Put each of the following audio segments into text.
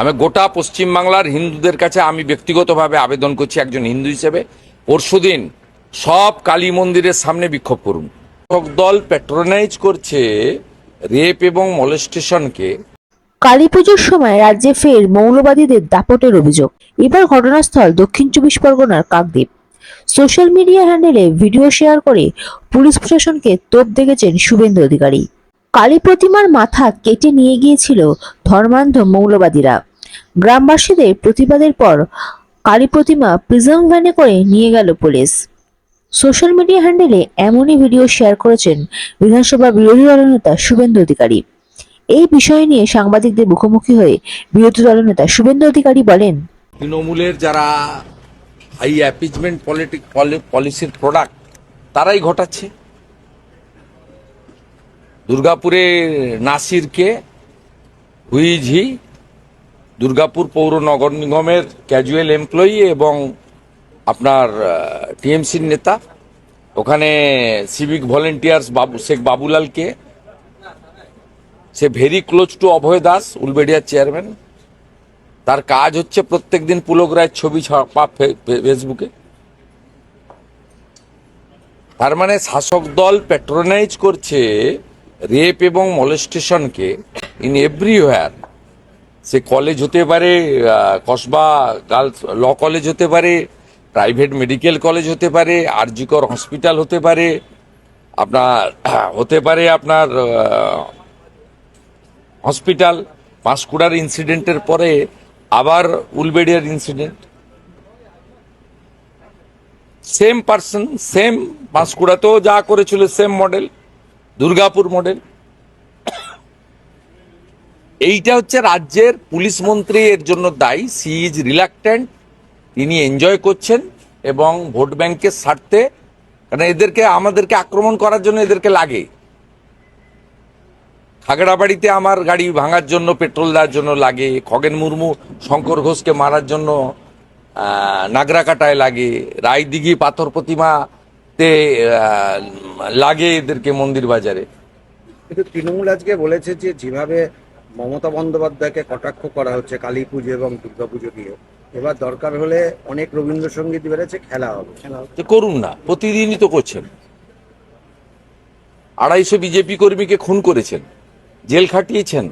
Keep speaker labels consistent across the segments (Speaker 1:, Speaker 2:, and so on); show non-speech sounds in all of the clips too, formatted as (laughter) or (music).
Speaker 1: আমি গোটা পশ্চিমবাংলার হিন্দুদের কাছে আমি ব্যক্তিগতভাবে আবেদন করছি একজন হিন্দু হিসেবে। পরশুদিন সব কালী মন্দিরের সামনে বিক্ষোভ করুন। দল প্যাট্রোনাইজ করছে রেপ এবং মলেস্টেশনকে
Speaker 2: কালী পুজোর সময় রাজ্যে ফের মৌলবাদীদের দাপটের অভিযোগ। এবার ঘটনাস্থল দক্ষিণ চব্বিশ পরগনার কাকদ্বীপ। সোশ্যাল মিডিয়া হ্যান্ডেলে ভিডিও শেয়ার করে পুলিশ প্রশাসনকে তোপ দেখেছেন শুভেন্দু অধিকারী। কালী প্রতিমার মাথা কেটে নিয়ে গিয়েছিল ধর্মান্ধ মৌলবাদীরা। গ্রামবাসীদের প্রতিবাদের পর কালী প্রতিমা প্রিজম ভ্যানে করে নিয়ে গেল পুলিশ। সোশ্যাল মিডিয়া হ্যান্ডেলে এমনই ভিডিও শেয়ার করেছেন বিধানসভা বিরোধী দলনেতা শুভেন্দু অধিকারী। এই বিষয় নিয়ে সাংবাদিকদের মুখোমুখি হয়ে বিরোধী দলনেতা শুভেন্দু অধিকারী বলেন,
Speaker 1: তৃণমূলের যারা হাই অ্যাপিজমেন্ট পলিটিক পলিসির প্রোডাক্ট তারাই ঘটাচ্ছে। দুর্গাপুরে নাসিরকে হুইজ হি দুর্গাপুর পৌর নগর নিগমের ক্যাজুয়াল এমপ্লয়ি এবং আপনার টিএমসির নেতা। ওখানে সিভিক ভলেন্টিয়ার্স বাবু, শেখ বাবুলালকে। সে very close to Abhay Das, উলবেডিয়ার chairman তার কাজ হচ্ছে প্রত্যেক দিন পুলক রায়ের ছবি ছাপা ফেসবুকে তার মানে শাসক দল প্যাট্রোনাইজ করছে রেপ এবং মলেস্টেশনকে ইন এভরিওয়্যার সে কলেজ হতে পারে কসবা গার্লস ল কলেজ হতে পারে প্রাইভেট মেডিকেল কলেজ হতে পারে, আরজিকর হসপিটাল হতে পারে, আপনার (clears throat) হতে পারে আপনার হসপিটাল পাঁশকুড়ার ইনসিডেন্টের পরে আবার উলবেডিয়ার ইনসিডেন্ট সেম পার্সন সেম পাঁশকুড়াতেও যা করেছিল সেম মডেল দুর্গাপুর মডেল এইটা হচ্ছে রাজ্যের পুলিশ মন্ত্রী এর জন্য দায়ী। সি ইজ রিলাক্ট্যান্ট তিনি এনজয় করছেন এবং ভোট ব্যাংকের স্বার্থে, কারণ এদেরকে, আমাদেরকে আক্রমণ করার জন্য এদেরকে লাগে। খাগড়াবাড়িতে আমার গাড়ি ভাঙার জন্য, পেট্রোল দেওয়ার জন্য লাগে। খগেন মুর্মু, শঙ্কর ঘোষকে মারার জন্য নাগরাকাটায় লাগে। রায়দিঘি পাথর প্রতিমাতে লাগে এদেরকে মন্দির বাজারে।
Speaker 3: কিন্তু তৃণমূল আজকে বলেছে যে, যেভাবে মমতা বন্দ্যোপাধ্যায়কে কটাক্ষ করা হচ্ছে কালী পুজো এবং দুর্গা পুজো দিয়ে এবার দরকার হলে অনেক রবীন্দ্রসঙ্গীত বেড়েছে খেলা হবে। খেলা
Speaker 1: করুন না, প্রতিদিনই তো করছেন। আড়াইশো বিজেপি কর্মীকে খুন করেছেন, জেল খাটিয়েছেন।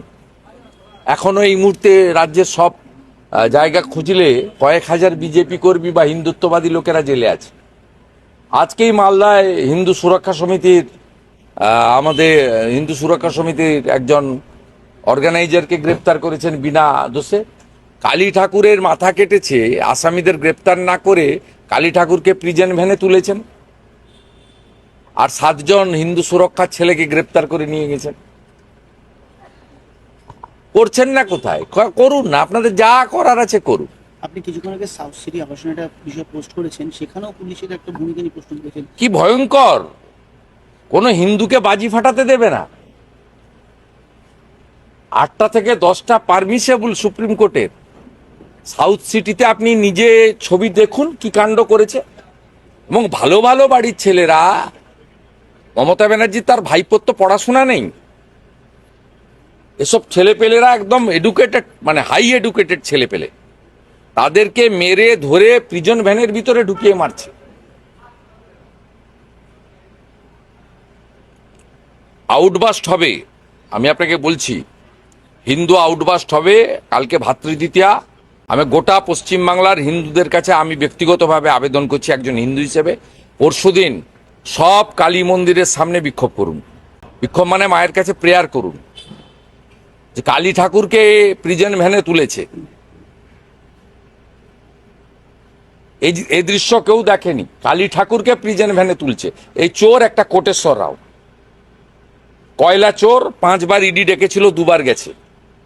Speaker 1: এখনও এই মুহূর্তে রাজ্যের সব জায়গা খুঁজলে কয়েক হাজার বিজেপি কর্মী বা হিন্দুত্ববাদী লোকেরা জেলে আছে। আজকেই মালদায় হিন্দু সুরক্ষা সমিতির আমাদের হিন্দু সুরক্ষা সমিতির একজন অর্গানাইজারকে গ্রেপ্তার করেছেন বিনা দোষে। কালী ঠাকুরের মাথা কেটেছে আসামিদের গ্রেপ্তার না করে কালী ঠাকুরকে প্রিজন ভ্যানে তুলেছেন। আর সাতজন হিন্দু সুরক্ষার ছেলেকে গ্রেপ্তার করে নিয়ে গেছেন। করছেন না কোথায়? করুন না আপনাদের যা করার আছে করুন।
Speaker 4: আপনি কিছুক্ষণ আগে সাউথ সিটি আবাসনে একটা বিষয় পোস্ট করেছেন সেখানেও পুলিশের একটা ভূমিকা নিয়ে প্রশ্ন করেছেন।
Speaker 1: কি ভয়ঙ্কর! কোনো হিন্দুকে বাজি ফাটাতে দেবে না। আটটা থেকে দশটা পারমিসেবল সুপ্রিম কোর্টের। সাউথ সিটিতে আপনি নিজে ছবি দেখুন কি কাণ্ড করেছে। এবং ভালো ভালো বাড়ির ছেলেরা, মমতা ব্যানার্জি তার ভাইপোর তো পড়াশোনা নেই। এসব ছেলেপেলেরা একদম এডুকেটেড মানে হাই এডুকেটেড ছেলেপেলে। তাদেরকে মেরে ধরে প্রিজন ভ্যানের ভিতরে ঢুকিয়ে মারছে। আউটবাস্ট হবে। আমি আপনাকে বলছি হিন্দু আউটবাস্ট হবে, কালকে ভাতৃদ্বিতীয়া। আমি গোটা পশ্চিমবাংলার হিন্দুদের কাছে আমি ব্যক্তিগতভাবে আবেদন করছি একজন হিন্দু হিসেবে। পরশুদিন সব কালী মন্দিরের সামনে বিক্ষোভ করুন। বিক্ষোভ মানে মায়ের কাছে প্রেয়ার করুন। যে কালী ঠাকুরকে প্রিজন ভ্যানে তুলেছে। এই এই দৃশ্য কেউ দেখেনি। কালী ঠাকুরকে প্রিজন ভ্যানে তুলছে। এই চোর একটা কোটেশ্বর রাও। কয়লা চোর পাঁচবার ইডি ডেকেছিল, দুবার গেছে।